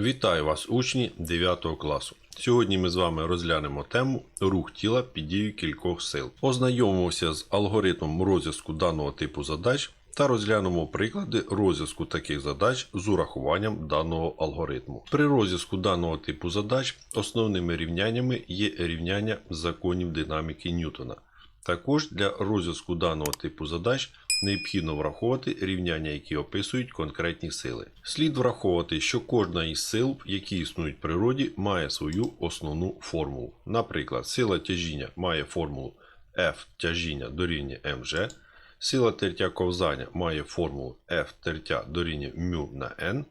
Вітаю вас, учні 9 класу. Сьогодні ми з вами розглянемо тему рух тіла під дією кількох сил. Ознайомимося з алгоритмом розв'язку даного типу задач та розглянемо приклади розв'язку таких задач з урахуванням даного алгоритму. При розв'язку даного типу задач основними рівняннями є рівняння законів динаміки Ньютона. Також для розв'язку даного типу задач необхідно враховувати рівняння, які описують конкретні сили. Слід враховувати, що кожна із сил, які існують в природі, має свою основну формулу. Наприклад, сила тяжіння має формулу F тяжіння дорівнює mg, сила тертя ковзання має формулу F тертя дорівнює μ на n,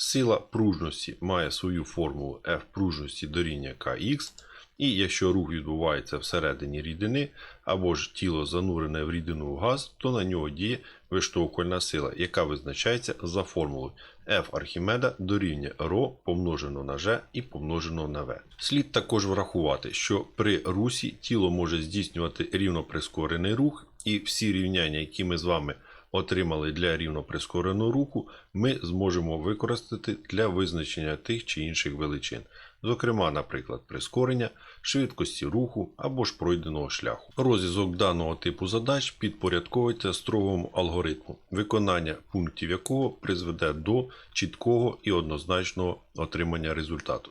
сила пружності має свою формулу F пружності дорівнює kx, і якщо рух відбувається всередині рідини або ж тіло занурене в рідину в газ, то на нього діє виштовхувальна сила, яка визначається за формулою F Архімеда дорівнює ρ помножено на G і помножено на V. Слід також врахувати, що при русі тіло може здійснювати рівноприскорений рух, і всі рівняння, які ми з вами отримали для рівноприскореного руху, ми зможемо використати для визначення тих чи інших величин. Зокрема, наприклад, прискорення, швидкості руху або ж пройденого шляху. Розв'язок даного типу задач підпорядковується строгому алгоритму, виконання пунктів якого призведе до чіткого і однозначного отримання результату.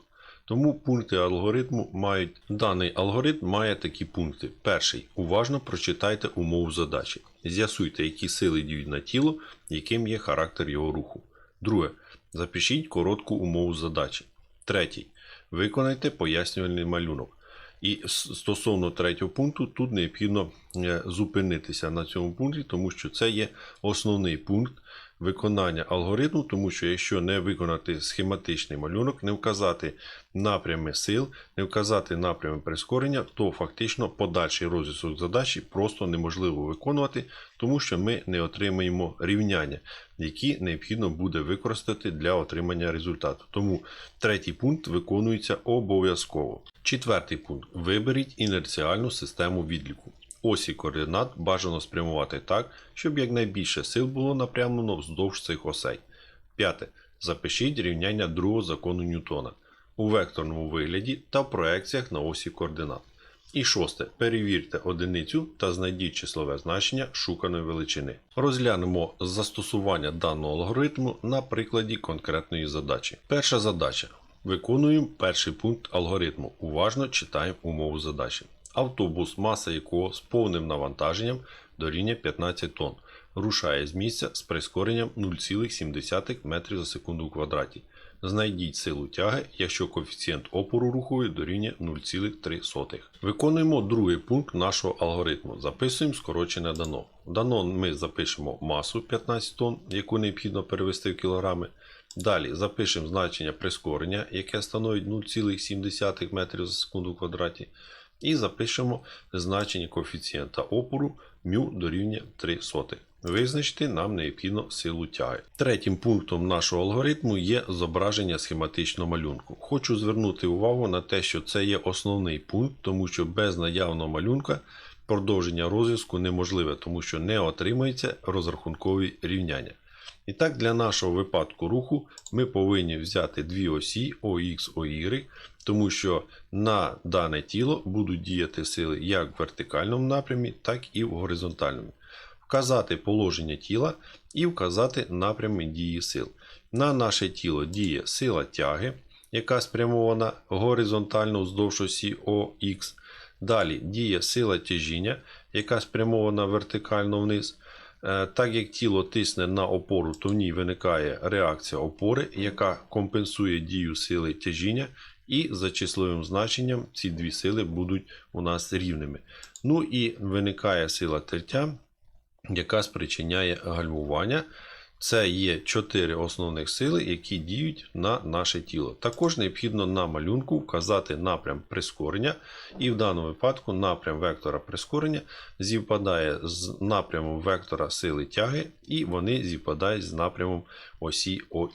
Тому пункти алгоритму мають даний алгоритм має такі пункти. Перший. Уважно прочитайте умову задачі. З'ясуйте, які сили діють на тіло, яким є характер його руху. Друге. Запишіть коротку умову задачі. Третій. Виконайте пояснювальний малюнок. І стосовно третього пункту, тут необхідно е, зупинитися на цьому пункті, тому що це є основний пункт виконання алгоритму, тому що якщо не виконати схематичний малюнок, не вказати напрями сил, не вказати напрями прискорення, то фактично подальший розв'язок задачі просто неможливо виконувати, тому що ми не отримаємо рівняння, які необхідно буде використати для отримання результату. Тому третій пункт виконується обов'язково. Четвертий пункт. Виберіть інерціальну систему відліку. Осі координат бажано спрямувати так, щоб якнайбільше сил було напрямлено вздовж цих осей. П'яте. Запишіть рівняння другого закону Ньютона у векторному вигляді та проекціях на осі координат. І шосте. Перевірте одиницю та знайдіть числове значення шуканої величини. Розглянемо застосування даного алгоритму на прикладі конкретної задачі. Перша задача. Виконуємо перший пункт алгоритму. Уважно читаємо умову задачі. Автобус, маса якого з повним навантаженням дорівнює 15 тонн, рушає з місця з прискоренням 0,7 метрів за секунду в квадраті. Знайдіть силу тяги, якщо коефіцієнт опору рухової дорівнює 0,3. Виконуємо другий пункт нашого алгоритму. Записуємо скорочене дано. Дано ми запишемо масу 15 тонн, яку необхідно перевести в кілограми. Далі запишемо значення прискорення, яке становить 0,7 метрів за секунду в квадраті. І запишемо значення коефіцієнта опору μ дорівнює 3 сотих. Визначити нам необхідно силу тяги. Третім пунктом нашого алгоритму є зображення схематичного малюнку. Хочу звернути увагу на те, що це є основний пункт, тому що без наявного малюнка продовження розв'язку неможливе, тому що не отримується розрахункові рівняння. І так, для нашого випадку руху ми повинні взяти дві осі OX, OY, тому що на дане тіло будуть діяти сили як в вертикальному напрямі, так і в горизонтальному. Вказати положення тіла і вказати напрями дії сил. На наше тіло діє сила тяги, яка спрямована горизонтально вздовж осі OX. Далі діє сила тяжіння, яка спрямована вертикально вниз. Е, Так як тіло тисне на опору, то в ній виникає реакція опори, яка компенсує дію сили тяжіння, і за числовим значенням ці дві сили будуть у нас рівними. Ну і виникає сила тертя, яка спричиняє гальмування. Це є чотири основних сили, які діють на наше тіло. Також необхідно на малюнку вказати напрям прискорення, і в даному випадку напрям вектора прискорення зівпадає з напрямом вектора сили тяги, і вони зівпадають з напрямом осі ОХ.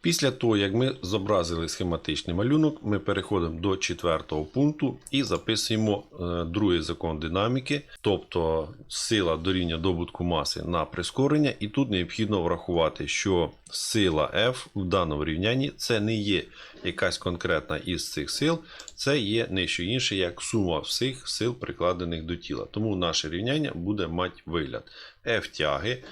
Після того, як ми зобразили схематичний малюнок, ми переходимо до четвертого пункту і записуємо е, другий закон динаміки, тобто сила дорівнює добутку маси на прискорення, і тут необхідно враховувати врахувати, що сила F в даному рівнянні це не є якась конкретна із цих сил, це є не що інше, як сума всіх сил, прикладених до тіла. Тому наше рівняння буде мати вигляд F тяги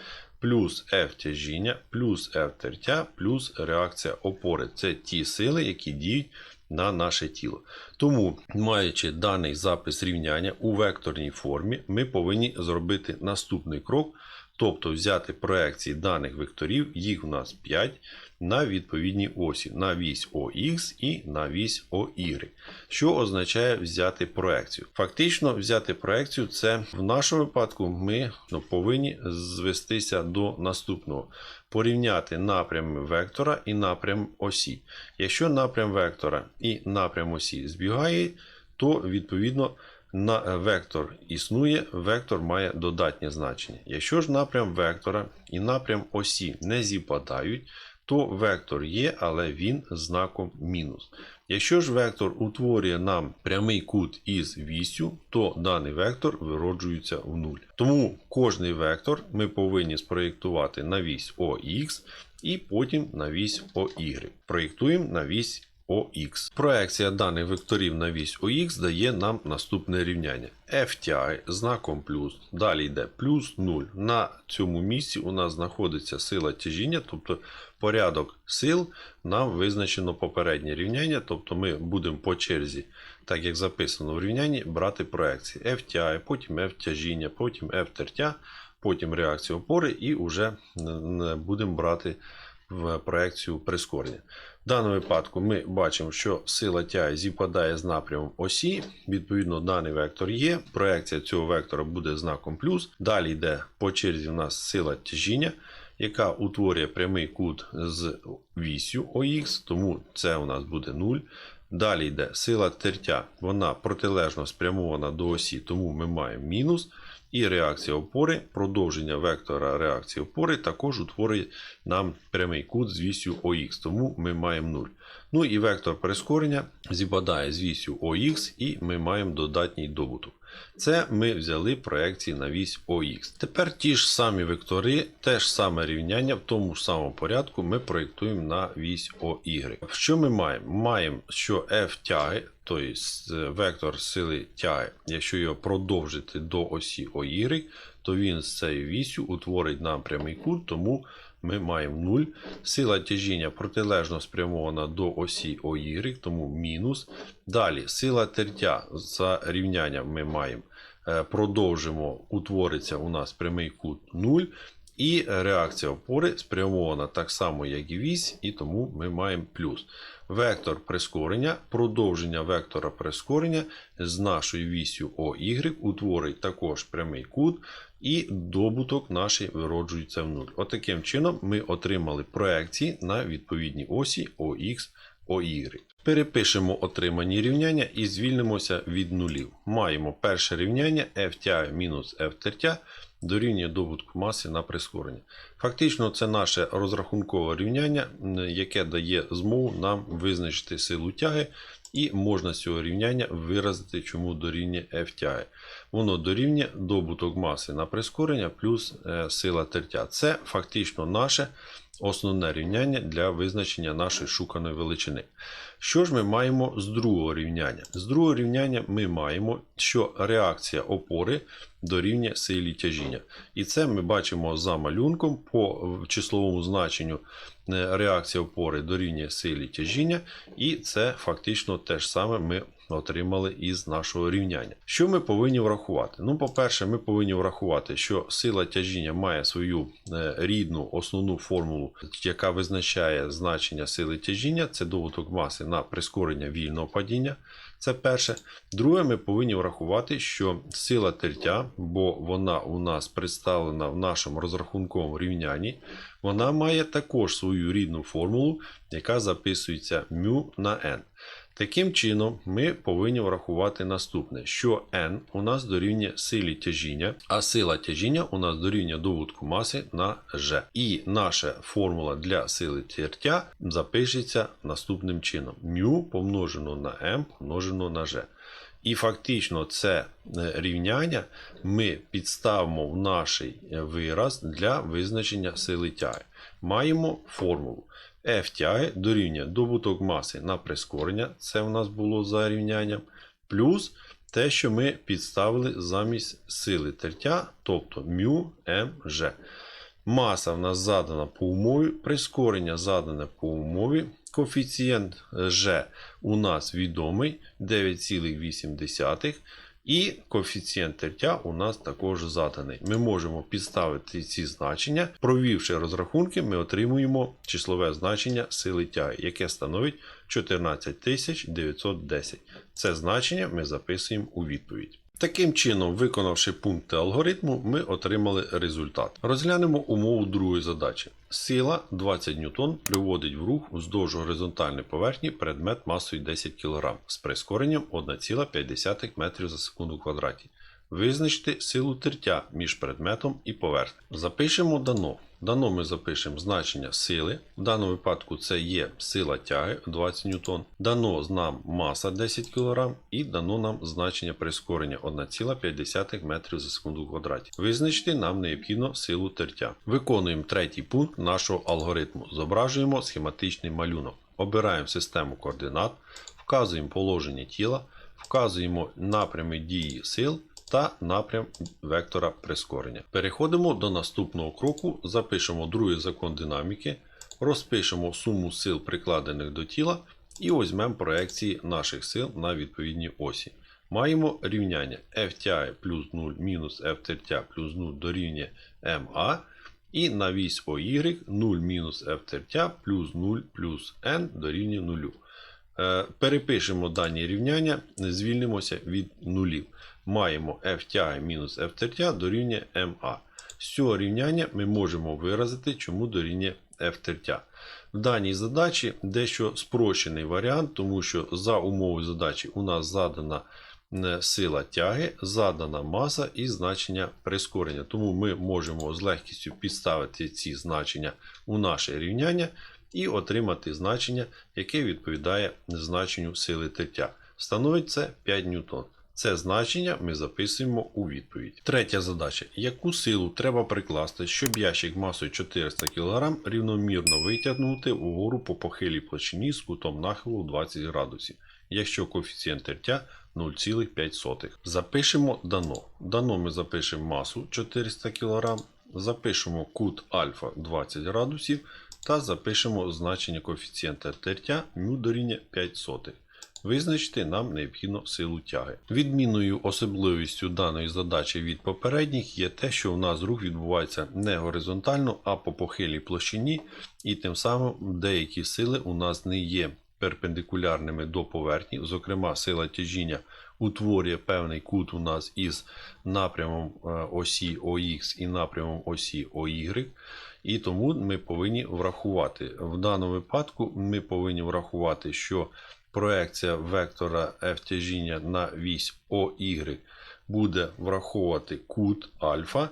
плюс F тяжіння, плюс F тертя, плюс реакція опори. Це ті сили, які діють на наше тіло. Тому, маючи даний запис рівняння у векторній формі, ми повинні зробити наступний крок, тобто взяти проекції даних векторів, їх у нас 5, на відповідній осі, на вісь ОХ і на вісь ОY. Що означає взяти проекцію? Фактично, взяти проекцію це в нашому випадку ми ну, повинні звестися до наступного. Порівняти напрям вектора і напрям осі. Якщо напрям вектора і напрям осі збігає, то відповідно на вектор існує, вектор має додатнє значення. Якщо ж напрям вектора і напрям осі не зіпадають, то вектор є, але він знаком мінус. Якщо ж вектор утворює нам прямий кут із вісю, то даний вектор вироджується в нуль. Тому кожний вектор ми повинні спроєктувати на вісь ОХ і потім на вісь ОY. Проєктуємо на вісь OX. Проекція даних векторів на вісь OX дає нам наступне рівняння. FTI знаком плюс, далі йде плюс 0. На цьому місці у нас знаходиться сила тяжіння, тобто порядок сил нам визначено попереднє рівняння, тобто ми будемо по черзі, так як записано в рівнянні, брати проекції FTI, потім F тяжіння, потім F тертя, потім реакція опори і вже будемо брати проекцію прискорення. В даному випадку ми бачимо, що сила тяги зіпадає з напрямом осі. Відповідно, даний вектор є. Проекція цього вектора буде знаком плюс. Далі йде по черзі у нас сила тяжіння, яка утворює прямий кут з вісю ОХ, тому це у нас буде 0. Далі йде сила тертя, вона протилежно спрямована до осі, тому ми маємо мінус. І реакція опори, продовження вектора реакції опори також утворює нам прямий кут з вісю ОХ, тому ми маємо 0. Ну і вектор прискорення зіпадає з вісю ОХ, і ми маємо додатній добуток. Це ми взяли проекції на вісь ОХ. Тепер ті ж самі вектори, те ж саме рівняння в тому ж самому порядку ми проєктуємо на вісь ОY. Що ми маємо? Маємо, що F тяги, тобто вектор сили тяги, якщо його продовжити до осі OY, то він з цією вісю утворить нам прямий кут, тому ми маємо 0. Сила тяжіння протилежно спрямована до осі OY, тому мінус. Далі сила тертя за рівнянням ми маємо. Продовжимо, утвориться у нас прямий кут 0. І реакція опори спрямована так само, як і вісь, і тому ми маємо плюс. Вектор прискорення, продовження вектора прискорення з нашою вісю OY утворить також прямий кут, і добуток наш вироджується в нуль. Отаким чином ми отримали проекції на відповідній осі OX, OY. Перепишемо отримані рівняння і звільнимося від нулів. Маємо перше рівняння f тяги мінус дорівнює добутку маси на прискорення. Фактично, це наше розрахункове рівняння, яке дає змогу нам визначити силу тяги, і можна з цього рівняння виразити, чому дорівнює f тяги. Воно дорівнює добуток маси на прискорення плюс сила тертя. Це фактично наше основне рівняння для визначення нашої шуканої величини. Що ж ми маємо з другого рівняння? З другого рівняння ми маємо, що реакція опори дорівнює силі тяжіння. І це ми бачимо за малюнком по числовому значенню реакція опори дорівнює силі тяжіння, і це фактично те ж саме ми отримали із нашого рівняння. Що ми повинні врахувати? Ну, по-перше, ми повинні врахувати, що сила тяжіння має свою рідну основну формулу, яка визначає значення сили тяжіння, це добуток маси на прискорення вільного падіння. Це перше. Друге, ми повинні врахувати, що сила тертя, бо вона у нас представлена в нашому розрахунковому рівнянні, вона має також свою рідну формулу, яка записується μ на n. Таким чином, ми повинні врахувати наступне, що n у нас дорівнює силі тяжіння, а сила тяжіння у нас дорівнює доводку маси на g. І наша формула для сили тертя запишеться наступним чином: μ помножено на m помножено на g. І фактично це е, рівняння ми підставимо в наш вираз для визначення сили тяги. Маємо формулу. F тяги дорівнює добуток маси на прискорення, це в нас було за рівнянням, плюс те, що ми підставили замість сили тертя, тобто μ mg. Маса в нас задана по умові, прискорення задане по умові. Коефіцієнт G у нас відомий 9,8. І коефіцієнт тертя у нас також заданий. Ми можемо підставити ці значення. Провівши розрахунки, ми отримуємо числове значення сили тяги, яке становить 14910. Це значення ми записуємо у відповідь. Таким чином, виконавши пункти алгоритму, ми отримали результат. Розглянемо умову другої задачі. Сила 20 ньютон приводить в рух вздовж горизонтальної поверхні предмет масою 10 кг з прискоренням 1,5 метрів за секунду квадраті. Визначити силу тертя між предметом і поверхнею. Запишемо дано. Дано ми запишемо значення сили. В даному випадку це є сила тяги 20 ньютон. Дано нам маса 10 кг і дано нам значення прискорення 1,5 метрів за секунду в квадраті. Визначити нам необхідно силу тертя. Виконуємо третій пункт нашого алгоритму. Зображуємо схематичний малюнок. Обираємо систему координат, вказуємо положення тіла, вказуємо напрями дії сил та напрям вектора прискорення. Переходимо до наступного кроку, запишемо другий закон динаміки, розпишемо суму сил, прикладених до тіла, і візьмемо проекції наших сил на відповідній осі. Маємо рівняння F тяги плюс 0 мінус F плюс 0 дорівнює MA. І на вісь OY 0 мінус F плюс 0 плюс N дорівнює 0. Е, Перепишемо дані рівняння, звільнимося від нулів. Маємо F тяги мінус F тертя дорівнює MA. З цього рівняння ми можемо виразити, чому дорівнює F тертя. В даній задачі дещо спрощений варіант, тому що за умовою задачі у нас задана сила тяги, задана маса і значення прискорення. Тому ми можемо з легкістю підставити ці значення у наше рівняння і отримати значення, яке відповідає значенню сили тертя. Становить це 5 ньютон. Це значення ми записуємо у відповідь. Третя задача. Яку силу треба прикласти, щоб ящик масою 400 кг рівномірно витягнути угору по похилій площині з кутом нахилу 20 градусів, якщо коефіцієнт тертя 0,5. Запишемо дано. Дано ми запишемо масу 400 кг, запишемо кут альфа 20 градусів та запишемо значення коефіцієнта тертя μ дорівнює 5 сотих. Визначити нам необхідно силу тяги. Відмінною особливістю даної задачі від попередніх є те, що у нас рух відбувається не горизонтально, а по похилій площині, і тим самим деякі сили у нас не є перпендикулярними до поверхні. Зокрема, сила тяжіння утворює певний кут у нас із напрямом е, осі ОХ і напрямом осі OY. І тому ми повинні врахувати. В даному випадку ми повинні врахувати, що проекція вектора F тяжіння на вісь OY буде враховувати кут альфа.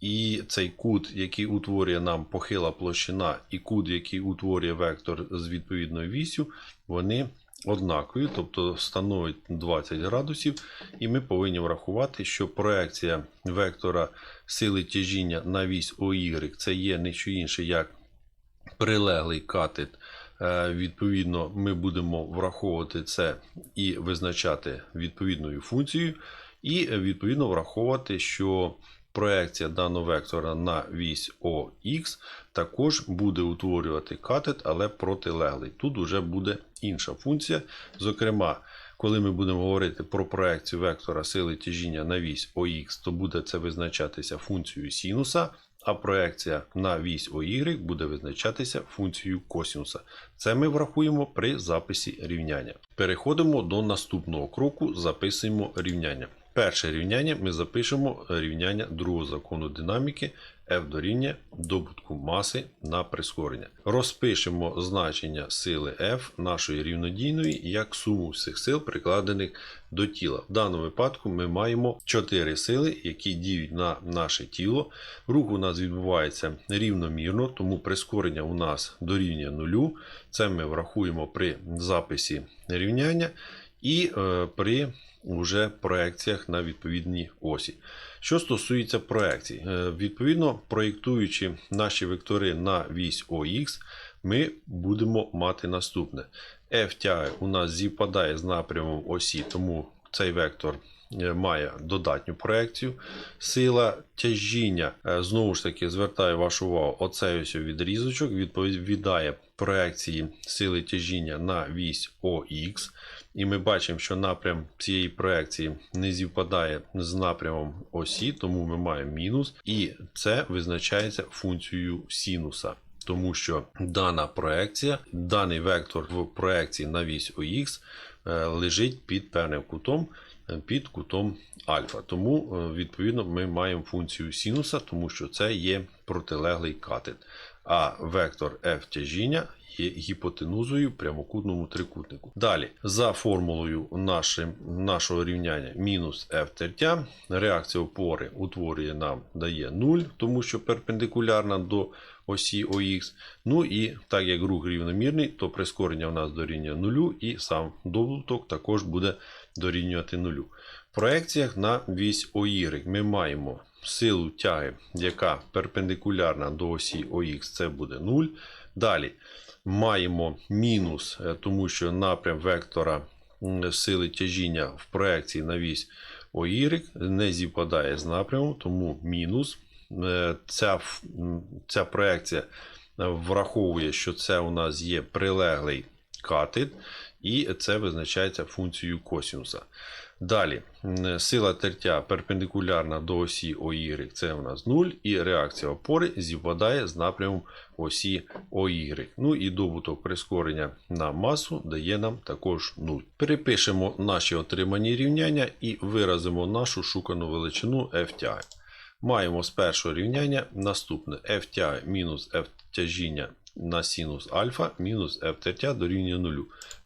І цей кут, який утворює нам похила площина, і кут, який утворює вектор з відповідною вісю, вони однакові, тобто становить 20 градусів. І ми повинні врахувати, що проекція вектора сили тяжіння на вісь OY це є не що інше, як прилеглий катет. Е, Відповідно, ми будемо враховувати це і визначати відповідною функцією, і е, відповідно враховувати, що проекція даного вектора на вісь ОХ також буде утворювати катет, але протилеглий. Тут вже буде інша функція. Зокрема, коли ми будемо говорити про проекцію вектора сили тяжіння на вісь ОХ, то буде це визначатися функцією синуса. А проекція на вісь OY буде визначатися функцією косінуса. Це ми врахуємо при записі рівняння. Переходимо до наступного кроку, записуємо рівняння. Перше рівняння ми запишемо рівняння другого закону динаміки F дорівнює добутку маси на прискорення. Розпишемо значення сили F нашої рівнодійної як суму всіх сил, прикладених до тіла. В даному випадку ми маємо 4 сили, які діють на наше тіло. Рух у нас відбувається рівномірно, тому прискорення у нас дорівнює нулю. Це ми врахуємо при записі рівняння. І е, при уже проекціях на відповідні осі. Що стосується проекцій, е, відповідно, проєктуючи наші вектори на вісь ОХ, ми будемо мати наступне. F у нас зіпадає з напрямом осі, тому цей вектор е, має додатню проекцію. Сила тяжіння, знову ж таки, звертаю вашу увагу, оцей ось відрізочок відповідає проекції сили тяжіння на вісь ОХ. І ми бачимо, що напрям цієї проекції не зівпадає з напрямом осі, тому ми маємо мінус, і це визначається функцією синуса. Тому що дана проекція, даний вектор в проекції на вісь ОХ е, лежить під певним кутом, е, під кутом альфа. Тому, е, відповідно, ми маємо функцію синуса, тому що це є протилеглий катет. А вектор F тяжіння є гіпотенузою в прямокутному трикутнику. Далі, за формулою нашим, нашого рівняння мінус F тертя, реакція опори утворює нам дає 0, тому що перпендикулярна до осі ОХ. Ну і так як рух рівномірний, то прискорення у нас дорівнює 0, і сам добуток також буде дорівнювати 0. В проекціях на вісь ОY ми маємо силу тяги, яка перпендикулярна до осі ОХ, це буде 0. Далі маємо мінус, е, тому що напрям вектора сили тяжіння в проекції на вісь ОY не зівпадає з напрямом, тому мінус. Е, Ця, ця проекція е, враховує, що це у нас є прилеглий катет, і це визначається функцією косінуса. Далі, сила тертя перпендикулярна до осі ОY, це у нас 0, і реакція опори зівпадає з напрямом осі ОY. Ну і добуток прискорення на масу дає нам також 0. Перепишемо наші отримані рівняння і виразимо нашу шукану величину F тяги. Маємо з першого рівняння наступне F тяги мінус F тяжіння на синус альфа мінус F тертя дорівнює 0.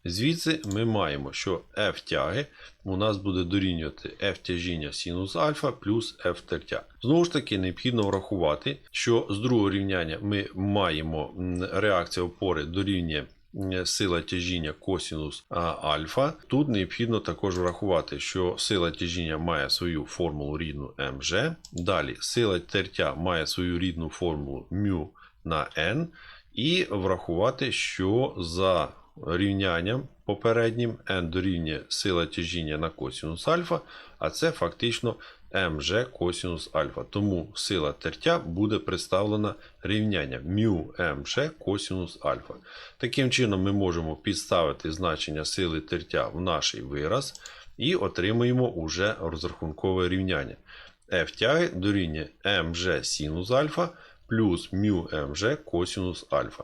Звідси ми маємо, що F тяги у нас буде дорівнювати F тяжіння синус альфа плюс F тертя. Знову ж таки, необхідно врахувати, що з другого рівняння ми маємо реакція опори дорівнює сила тяжіння косінус альфа. Тут необхідно також врахувати, що сила тяжіння має свою формулу рідну МЖ. Далі сила тертя має свою рідну формулу μ на n. І врахувати, що за рівнянням попереднім n дорівнює сила тяжіння на косінус альфа, а це фактично мж косінус альфа. Тому сила тертя буде представлена рівнянням μ мж косінус альфа. Таким чином ми можемо підставити значення сили тертя в наш вираз і отримуємо уже розрахункове рівняння. F тяги дорівнює мж синус альфа плюс мж косінус альфа.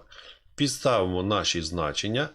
Підставимо наші значення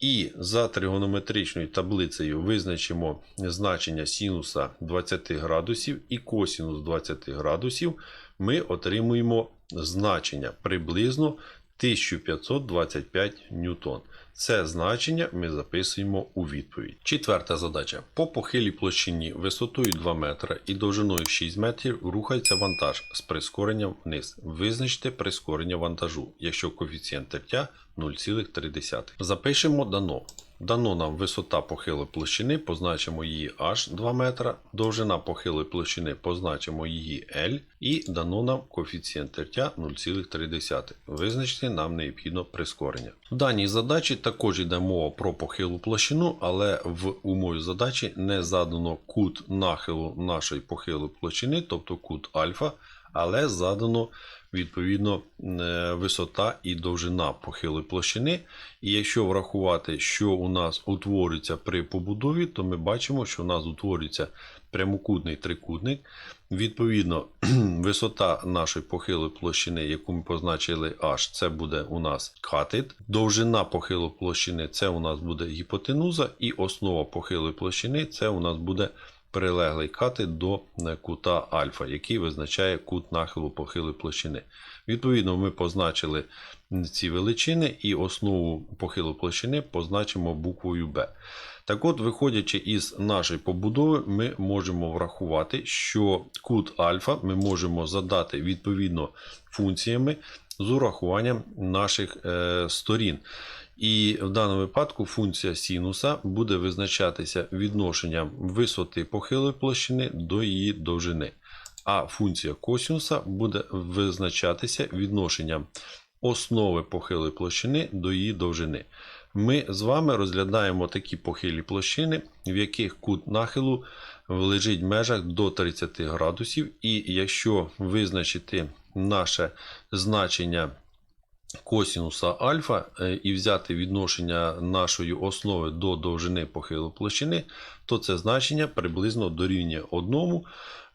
і за тригонометричною таблицею визначимо значення синуса 20 градусів і косінус 20 градусів. Ми отримуємо значення приблизно 1525 ньютон. Це значення ми записуємо у відповідь. Четверта задача. По похилій площині висотою 2 метра і довжиною 6 метрів рухається вантаж з прискоренням вниз. Визначте прискорення вантажу, якщо коефіцієнт тертя 0,3. Запишемо дано. Дано нам висота похилої площини, позначимо її h 2 метра, довжина похилої площини позначимо її L і дано нам коефіцієнт тертя 0,3. Визначити нам необхідно прискорення. В даній задачі також йде мова про похилу площину, але в умові задачі не задано кут нахилу нашої похилої площини, тобто кут альфа, але задано відповідно е, висота і довжина похилої площини. І якщо врахувати, що у нас утворюється при побудові, то ми бачимо, що у нас утворюється прямокутний трикутник. Відповідно, висота нашої похилої площини, яку ми позначили H, це буде у нас катет. Довжина похилої площини це у нас буде гіпотенуза, і основа похилої площини це у нас буде прилеглий катет до е, кута альфа, який визначає кут нахилу похилої площини. Відповідно, ми позначили ці величини і основу похилої площини позначимо буквою B. Так от, виходячи із нашої побудови, ми можемо врахувати, що кут альфа ми можемо задати відповідно функціями з урахуванням наших е, сторін. І в даному випадку функція синуса буде визначатися відношенням висоти похилої площини до її довжини. А функція косинуса буде визначатися відношенням основи похилої площини до її довжини. Ми з вами розглядаємо такі похилі площини, в яких кут нахилу лежить в межах до 30 градусів. І якщо визначити наше значення косінуса альфа е, і взяти відношення нашої основи до довжини похилої площини, то це значення приблизно дорівнює 1.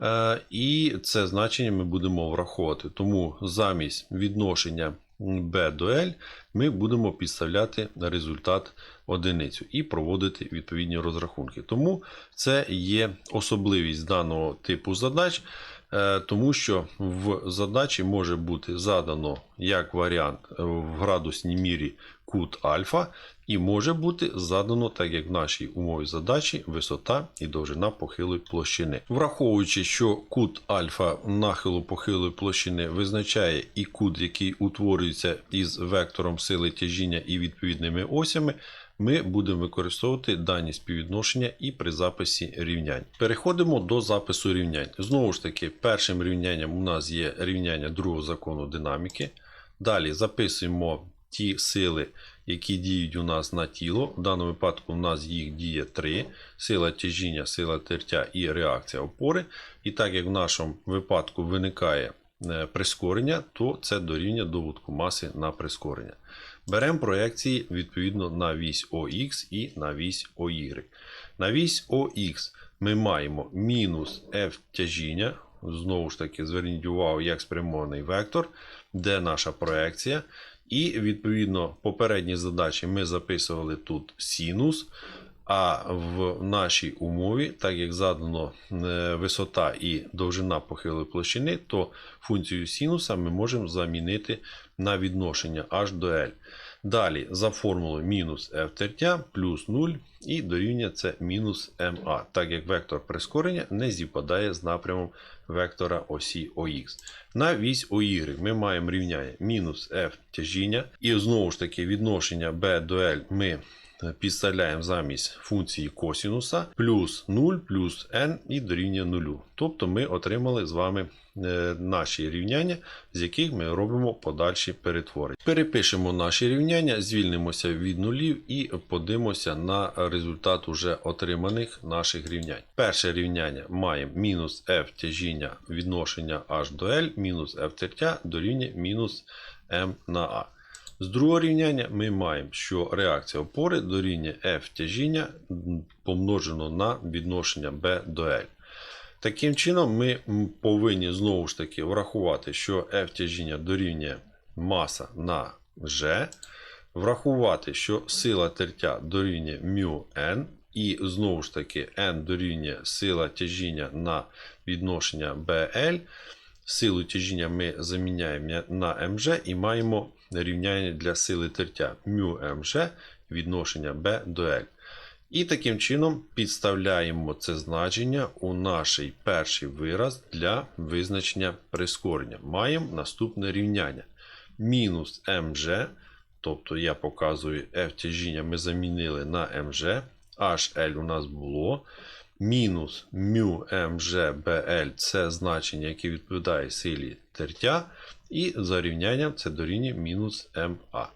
е, І це значення ми будемо враховувати. Тому замість відношення B до L ми будемо підставляти результат одиницю і проводити відповідні розрахунки. Тому це є особливість даного типу задач. Е, Тому що в задачі може бути задано як варіант в градусній мірі кут альфа, і може бути задано, так як в нашій умові задачі, висота і довжина похилої площини. Враховуючи, що кут альфа нахилу похилої площини визначає і кут, який утворюється із вектором сили тяжіння і відповідними осями, ми будемо використовувати дані співвідношення і при записі рівнянь. Переходимо до запису рівнянь. Знову ж таки, першим рівнянням у нас є рівняння другого закону динаміки. Далі записуємо ті сили, які діють у нас на тіло. В даному випадку у нас їх діє три: сила тяжіння, сила тертя і реакція опори. І так як в нашому випадку виникає е, прискорення, то це дорівнює доводку маси на прискорення. Беремо проекції відповідно на вісь ОХ і на вісь ОY. На вісь ОХ ми маємо мінус F тяжіння. Знову ж таки, зверніть увагу, як спрямований вектор, де наша проекція. І відповідно попередні задачі ми записували тут синус. А в нашій умові, так як задано е, висота і довжина похилої площини, то функцію синуса ми можемо замінити на відношення h до L. Далі за формулою мінус f тертя плюс 0 і дорівнює це мінус ma, так як вектор прискорення не зіпадає з напрямом вектора осі OX. На вісь OY ми маємо рівняння мінус f тяжіння. І знову ж таки відношення b до L ми підставляємо замість функції косінуса плюс 0 плюс n і дорівнює 0. Тобто ми отримали з вами наші рівняння, з яких ми робимо подальші перетворення. Перепишемо наші рівняння, звільнимося від нулів і подивимося на результат уже отриманих наших рівнянь. Перше рівняння маємо мінус f тяжіння відношення h до L, мінус f тертя дорівнює мінус m на a. З другого рівняння ми маємо, що реакція опори дорівнює F тяжіння помножено на відношення B до L. Таким чином, ми повинні знову ж таки врахувати, що F тяжіння дорівнює маса на G, врахувати, що сила тертя дорівнює μn, і знову ж таки n дорівнює сила тяжіння на відношення BL. Силу тяжіння ми заміняємо на МЖ і маємо рівняння для сили тертя μмж відношення B до L. І таким чином підставляємо це значення у наш перший вираз для визначення прискорення. Маємо наступне рівняння. Мінус МЖ, тобто я показую F тяжіння ми замінили на МЖ, HL у нас було. Мінус μmgBL це значення, яке відповідає силі тертя, і за рівнянням це дорівнює мінус МА.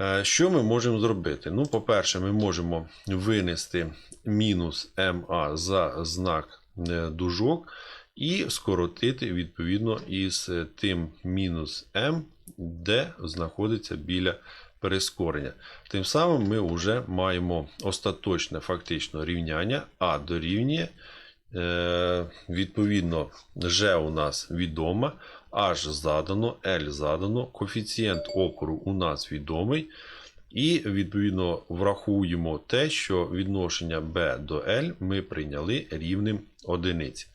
Е, Що ми можемо зробити? Ну, По-перше, ми можемо винести мінус МА за знак е, дужок і скоротити відповідно із тим мінус М, де знаходиться біля прискорення. Тим самим ми вже маємо остаточне фактично рівняння, А дорівнює. Е, відповідно, G у нас відома, H задано, L задано, коефіцієнт опору у нас відомий. І, відповідно, врахуємо те, що відношення B до L ми прийняли рівним одиниці.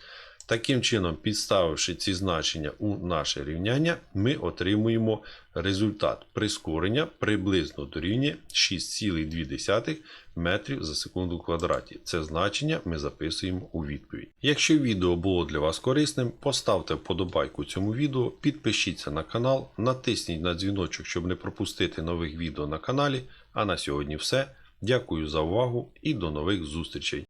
Таким чином, підставивши ці значення у наше рівняння, ми отримуємо результат прискорення приблизно дорівнює 6,2 метрів за секунду квадраті. Це значення ми записуємо у відповідь. Якщо відео було для вас корисним, поставте вподобайку цьому відео, підпишіться на канал, натисніть на дзвіночок, щоб не пропустити нових відео на каналі. А на сьогодні все. Дякую за увагу і до нових зустрічей!